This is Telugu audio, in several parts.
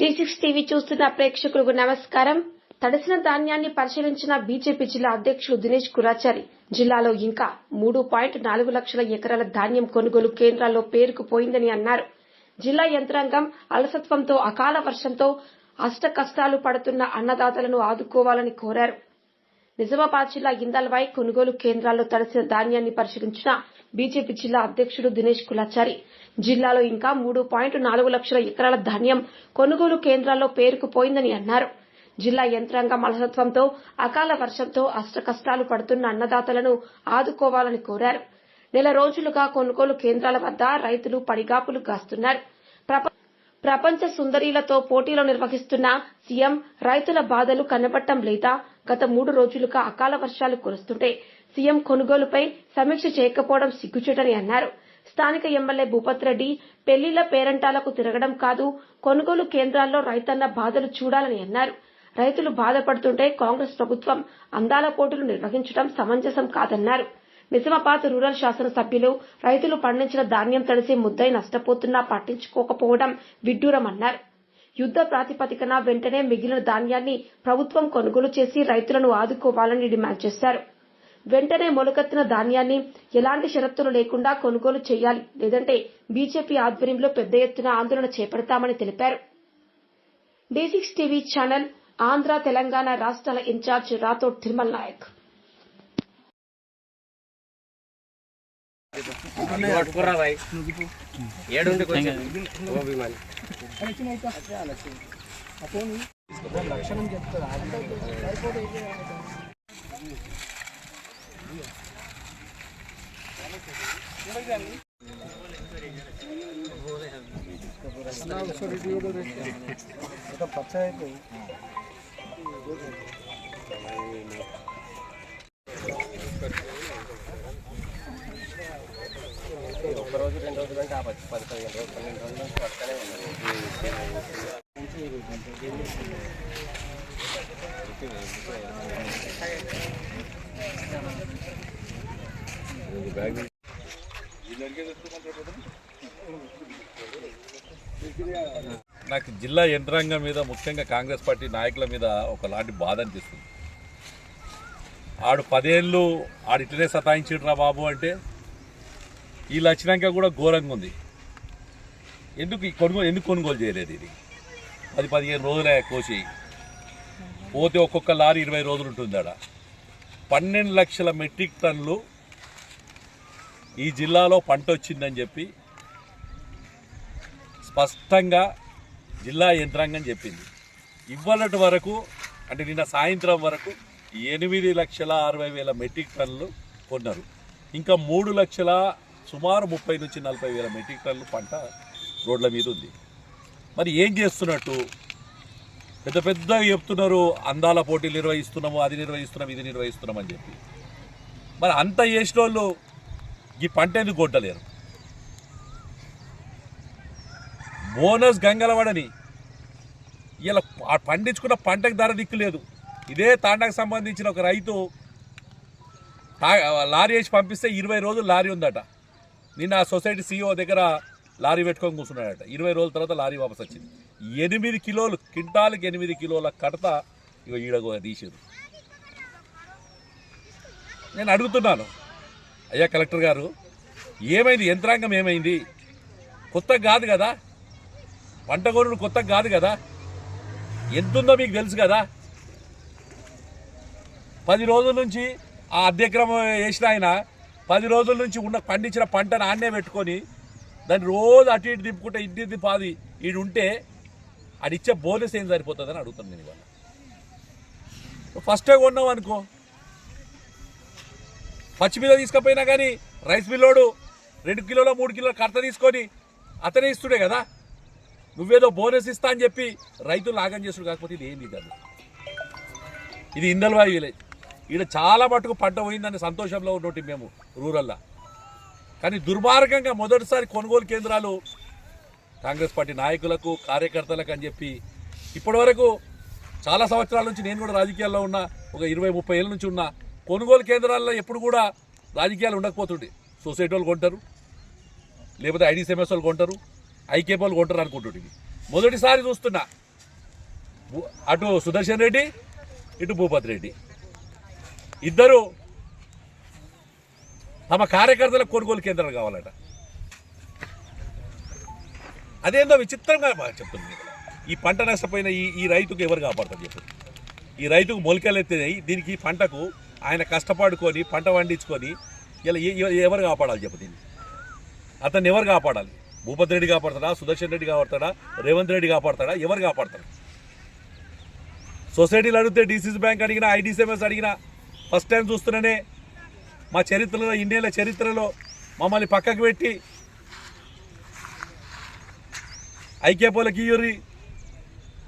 డి సిక్స్ టీవీ చూస్తున్న ప్రేక్షకులకు నమస్కారం. తడిసిన ధాన్యాన్ని పరిశీలించిన బీజేపీ జిల్లా అధ్యక్షుడు దినేష్ కురాచారి. జిల్లాలో ఇంకా మూడు పాయింట్ నాలుగు లక్షల ఎకరాల ధాన్యం కొనుగోలు కేంద్రాల్లో పేరుకుపోయిందని అన్నారు. జిల్లా యంత్రాంగం అలసత్వంతో అకాల వర్షంతో అష్ట కష్టాలు పడుతున్న అన్నదాతలను ఆదుకోవాలని కోరారు. నిజామాబాద్ జిల్లా ఇందల్వాయ్ కొనుగోలు కేంద్రాల్లో తడిసిన ధాన్యాన్ని పరిశీలించిన బీజేపీ జిల్లా అధ్యక్షుడు దినేష్ కులాచారి. జిల్లాలో ఇంకా మూడు పాయింట్ నాలుగు లక్షల ఎకరాల ధాన్యం కొనుగోలు కేంద్రాల్లో పేరుకుపోయిందని అన్నారు. జిల్లా యంత్రాంగం అలసత్వంతో అకాల వర్షంతో అష్ట కష్టాలు పడుతున్న అన్నదాతలను ఆదుకోవాలని కోరారు. నెల రోజులుగా కొనుగోలు కేంద్రాల వద్ద రైతులు పడిగాపులు కాస్తున్నారు. ప్రపంచ సుందరీలతో పోటీలు నిర్వహిస్తున్న సీఎం రైతుల బాధలు కనబట్టం లేదా గత మూడు రోజులుగా అకాల వర్షాలు కురుస్తుంటే సీఎం కొనుగోలుపై సమీక్ష చేయకపోవడం సిగ్గుచేటని అన్నారు. స్థానిక ఎమ్మెల్యే భూపత్ రెడ్డి పెళ్ళిళ్ళ పేరంటాలకు తిరగడం కాదు కొనుగోలు కేంద్రాల్లో రైతన్న బాధలు చూడాలని అన్నారు. రైతులు బాధపడుతుంటే కాంగ్రెస్ ప్రభుత్వం అందాల పోటీలు నిర్వహించడం సమంజసం కాదన్నారు. నిజామాబాద్ రూరల్ శాసనసభ్యులు రైతులు పండించిన ధాన్యం తడిసి ముద్దై నష్టపోతున్నా పట్టించుకోకపోవడం విడ్డూరమన్నారు యుద్ధ ప్రాతిపదికన వెంటనే మిగిలిన ధాన్యాన్ని ప్రభుత్వం కొనుగోలు చేసి రైతులను ఆదుకోవాలని డిమాండ్ చేశారు. వెంటనే మొలకెత్తిన ధాన్యాన్ని ఎలాంటి షరతులు లేకుండా కొనుగోలు చేయాలి. లేదంటే బీజేపీ ఆధ్వర్యంలో పెద్ద ఎత్తున ఆందోళన చేపడతామని తెలిపారు. D six TV channel Andhra Telangana రాష్ట్రాల ఇన్ఛార్జ్ రాథోడ్ తిరుమల్ నాయక్. పట్టుకురా భాయ్ ఏడుండి ఒక్క రోజు రెండు రోజులు అంటే ఆ పది పదిహేను రోజులు పన్నెండు రోజులు పక్కనే ఉన్నాయి బ్యాగ్ నాకు జిల్లా యంత్రాంగం మీద ముఖ్యంగా కాంగ్రెస్ పార్టీ నాయకుల మీద ఒకలాంటి బాధ అనిపిస్తుంది. ఆడు పదేళ్ళు ఆడు ఇట్లనే సతాయించిడ్రా బాబు అంటే వీళ్ళు వచ్చినాక కూడా ఘోరంగా ఉంది. ఎందుకు ఈ కొనుగోలు ఎందుకు కొనుగోలు చేయలేదు ఇది? పది పదిహేను రోజులే కోసి. పోతే ఒక్కొక్క లారీ ఇరవై రోజులు ఉంటుంది ఆడ పన్నెండు లక్షల మెట్రిక్ టన్నులు ఈ జిల్లాలో పంట వచ్చిందని చెప్పి స్పష్టంగా జిల్లా యంత్రాంగం చెప్పింది. ఇవ్వనటి వరకు అంటే నిన్న సాయంత్రం వరకు ఎనిమిది లక్షల అరవై వేల మెట్రిక్ టన్నులు కొన్నారు. ఇంకా మూడు లక్షల సుమారు ముప్పై నుంచి నలభై వేల మెట్రిక్ టన్నులు పంట రోడ్ల మీద ఉంది. మరి ఏం చేస్తున్నట్టు? పెద్ద పెద్దగా చెప్తున్నారు అందాల పోటీలు నిర్వహిస్తున్నాము అది నిర్వహిస్తున్నాం ఇది నిర్వహిస్తున్నాం అని చెప్పి. మరి అంత చేసిన వాళ్ళు ఈ పంట ఎందుకు కొట్టలేరు? బోనస్ గంగలవాడని ఇలా పండించుకున్న పంటకు ధర దిక్కులేదు ఇదే తాండాకు సంబంధించిన ఒక రైతు లారీ వేసి పంపిస్తే ఇరవై రోజులు లారీ ఉందట. నిన్న ఆ సొసైటీ సీఈఓ దగ్గర లారీ పెట్టుకొని కూర్చున్నాడట. ఇరవై రోజుల తర్వాత లారీ వాపస్ వచ్చింది. ఎనిమిది కిలోలు క్వింటాల్కి ఎనిమిది కిలోల కడత ఇక ఈడగో తీసారు నేను అడుగుతున్నాను అయ్యా కలెక్టర్ గారు ఏమైంది? యంత్రాంగం ఏమైంది? కొత్త కాదు కదా? పంట కొనుడు కొత్త కాదు కదా? ఎంతుందో మీకు తెలుసు కదా? పది రోజుల నుంచి ఆ అధ్యక్రమం వేసిన ఆయన పది రోజుల నుంచి ఉన్న పండించిన పంటను ఆన్నే పెట్టుకొని దాన్ని రోజు అటు ఇటు తిప్పుకుంటే ఇంటి ఇంటి పాది ఈడు ఉంటే ఆడిచ్చే బోనస్ ఏం సరిపోతుందని అడుగుతాను నేను ఇవాళ. ఫస్టే కొన్నావు అనుకో. పచ్చి మీద తీసుకపోయినా కానీ రైస్ మిల్లోడు రెండు కిలోలో మూడు కిలోల కర్త తీసుకొని అతనే ఇస్తుడే కదా. నువ్వేదో బోనస్ ఇస్తా అని చెప్పి రైతులు లాగం చేస్తుడు కాకపోతే ఇది ఏంది కాదు ఇది ఇందల్వాయి విలేజ్ ఈడ చాలా మటుకు పంట పోయిందని సంతోషంలో ఉన్నట్టు మేము రూరల్లా. కానీ దుర్మార్గంగా మొదటిసారి కొనుగోలు కేంద్రాలు కాంగ్రెస్ పార్టీ నాయకులకు కార్యకర్తలకు అని చెప్పి ఇప్పటివరకు చాలా సంవత్సరాల నుంచి నేను కూడా రాజకీయాల్లో ఉన్న ఒక ఇరవై ముప్పై ఏళ్ళ నుంచి ఉన్నా కొనుగోలు కేంద్రాల్లో ఎప్పుడు కూడా రాజకీయాలు ఉండకపోతుండే. సొసైటీ వాళ్ళు కొంటారు. లేకపోతే ఐడిసిఎంఎస్ వాళ్ళు కొంటారు. ఐకేపీ వాళ్ళు కొంటారు అనుకుంటుండే. మొదటిసారి చూస్తున్నా. అటు సుదర్శన్ రెడ్డి ఇటు భూపత్ రెడ్డి. ఇద్దరు తమ కార్యకర్తలకు కొనుగోలు కేంద్రాలు కావాలట. అదేందో విచిత్రంగా చెప్తుంది ఈ పంట నష్టపోయిన ఈ ఈ రైతుకు ఎవరు కాపాడతారు చెప్పు. ఈ రైతుకు మొలకలు ఎత్తినాయి. దీనికి పంటకు ఆయన కష్టపడుకొని పంట పండించుకొని ఇలా ఎవరు కాపాడాలి చెప్పు దీన్ని? అతన్ని ఎవరు కాపాడాలి? భూపతి రెడ్డి కాపాడతాడా? సుదర్శన్ రెడ్డి కాపాడతాడా? రేవంత్ రెడ్డి కాపాడతాడా? ఎవరు కాపాడతారు? సొసైటీలు అడిగితే డీసీసీ బ్యాంక్ అడిగినా ఐడిసిఎంఎస్ అడిగినా ఫస్ట్ టైం చూస్తున్నానే మా చరిత్రలో ఇండియాలో చరిత్రలో మమ్మల్ని పక్కకు పెట్టి ఐక్యపోలకి ఇయ్యూరి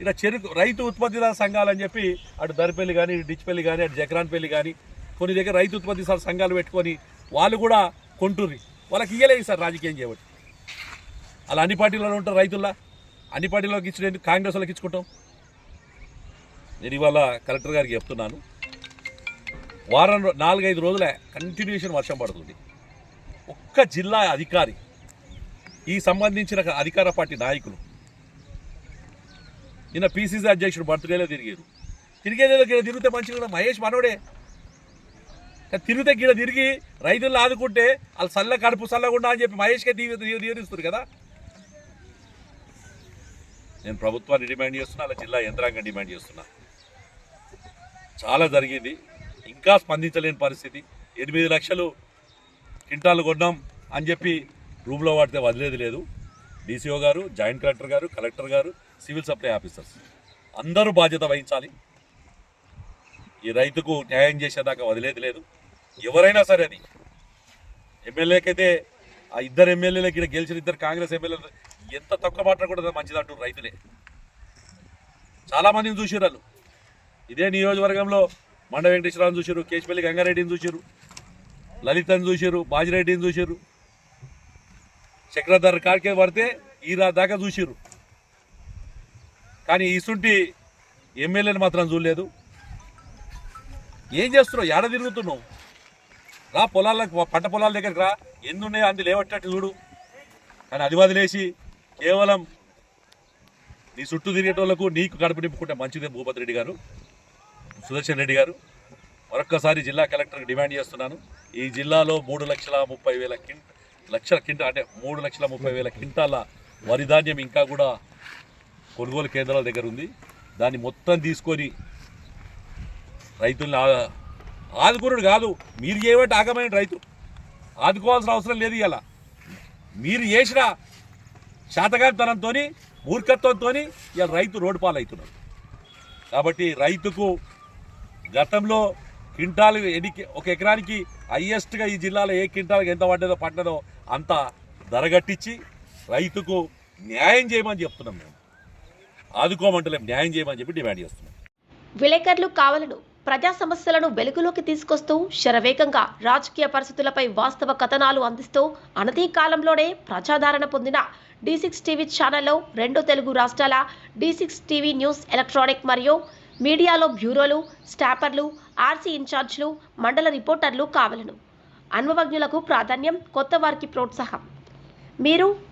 ఇలా చెరుకు రైతు ఉత్పత్తిదారు సంఘాలు అని చెప్పి అటు దరిపల్లి కానీ ఇటు డిచ్పల్లి కానీ అటు జక్రాన్పల్లి కానీ కొన్ని దగ్గర రైతు ఉత్పత్తి సంఘాలు పెట్టుకొని వాళ్ళు కూడా కొంటుర్రి. వాళ్ళకి ఇయ్యలేదు సార్ రాజకీయం చేయబట్టి. అలా అన్ని పార్టీలలో ఉంటారు రైతుల్లా. అన్ని పార్టీలోకి ఇచ్చిన కాంగ్రెస్ వాళ్ళకి ఇచ్చుకుంటాం. నేను ఇవాళ కలెక్టర్ గారికి చెప్తున్నాను. వారం నాలుగైదు రోజులే కంటిన్యూషన్ వర్షం పడుతుంది. ఒక్క జిల్లా అధికారి ఈ సంబంధించిన అధికార పార్టీ నాయకులు నిన్న పీసీసీ అధ్యక్షుడు బర్త్డేలో తిరిగారు తిరిగేదేదో గిడ తిరిగితే మంచిది కూడా మహేష్ మనోడే. తిరిగితే గిడ తిరిగి రైతులను ఆదుకుంటే వాళ్ళు చల్ల కడుపు సల్లగుండా అని చెప్పి మహేష్కే దీవి కదా. నేను ప్రభుత్వాన్ని డిమాండ్ చేస్తున్నా అలా జిల్లా యంత్రాంగం డిమాండ్ చేస్తున్నా. చాలా జరిగింది. ఇంకా స్పందించలేని పరిస్థితి. ఎనిమిది లక్షలు క్వింటాలు కొన్నాం అని చెప్పి రూమ్లో వాడితే వదిలేదు లేదు. డీసీఓ గారు జాయింట్ కలెక్టర్ గారు కలెక్టర్ గారు సివిల్ సప్లై ఆఫీసర్స్. అందరూ బాధ్యత వహించాలి. ఈ రైతుకు న్యాయం చేసేదాకా వదిలేది లేదు. ఎవరైనా సరే అది. ఎమ్మెల్యేకైతే ఆ ఇద్దరు ఎమ్మెల్యేలకి ఇక్కడ గెలిచిన ఇద్దరు కాంగ్రెస్ ఎమ్మెల్యేలు ఎంత తక్కువ మాట్లాడకూడదు మంచిది అంటారు రైతులే. చాలామందిని మందిని వాళ్ళు. ఇదే నియోజకవర్గంలో మండ వెంకటేశ్వరరావుని చూసారు కేశపల్లి గంగారెడ్డిని చూసారు లలితని చూసారు బాజిరెడ్డిని చూసారు చక్రధర్ కాడికే పడితే ఈ దాకా చూసిర్రు. కానీ ఇసుంటి ఎమ్మెల్యేని మాత్రం చూడలేదు. ఏం చేస్తున్నావు? ఏడ తిరుగుతున్నావు? రా పొలాలకు పంట పొలాల దగ్గరికి రా. ఎన్ని ఉన్నాయో లేవట్టట్టు చూడు. కానీ అది వదిలేసి కేవలం నీ చుట్టూ తిరిగేటోళ్ళకు నీకు కడుపు నింపుకుంటే మంచిదే భూపతి రెడ్డి గారు సుదర్శన్ రెడ్డి గారు. మరొక్కసారి జిల్లా కలెక్టర్కి డిమాండ్ చేస్తున్నాను. ఈ జిల్లాలో మూడు లక్షల ముప్పై వేల కింట లక్షల కింట అంటే మూడు లక్షల ముప్పై వేల కింటాల వరి ధాన్యం ఇంకా కూడా కొనుగోలు కేంద్రాల దగ్గర ఉంది. దాన్ని మొత్తం తీసుకొని రైతుల్ని ఆదుకున్నాడు కాదు. మీరు చేయబట్టి ఆగమైన రైతు. ఆదుకోవాల్సిన అవసరం లేదు ఇలా మీరు చేసిన శాతకాంతనంతో మూర్ఖత్వంతో ఇలా రైతు రోడ్డు పాలవుతున్నాడు కాబట్టి రైతుకు గతంలో క్వింటాలు ఎన్ని ఒక ఎకరానికి హయ్యెస్ట్గా ఈ జిల్లాలో ఏ క్వింటాలకు ఎంత పడ్డదో పడ్డదో అంత ధరగట్టించి రైతుకు న్యాయం చేయమని చెప్తున్నాం మేము. ఆదుకోమంటలేం న్యాయం చేయమని చెప్పి డిమాండ్ చేస్తున్నాం. విలేకరులు కావాలను ప్రజా సమస్యలను వెలుగులోకి తీసుకొస్తూ శరవేగంగా రాజకీయ పరిస్థితులపై వాస్తవ కథనాలు అందిస్తూ అనతి కాలంలోనే ప్రజాదరణ పొందిన డి సిక్స్ టీవీ ఛానల్లో రెండు తెలుగు రాష్ట్రాల D six TV news electronic మరియు మీడియాలో బ్యూరోలు స్టాపర్లు ఆర్సీ ఇన్ఛార్జ్లు మండల రిపోర్టర్లు కావలను. అనుభవజ్ఞులకు ప్రాధాన్యం కొత్త వారికి ప్రోత్సాహం. మీరు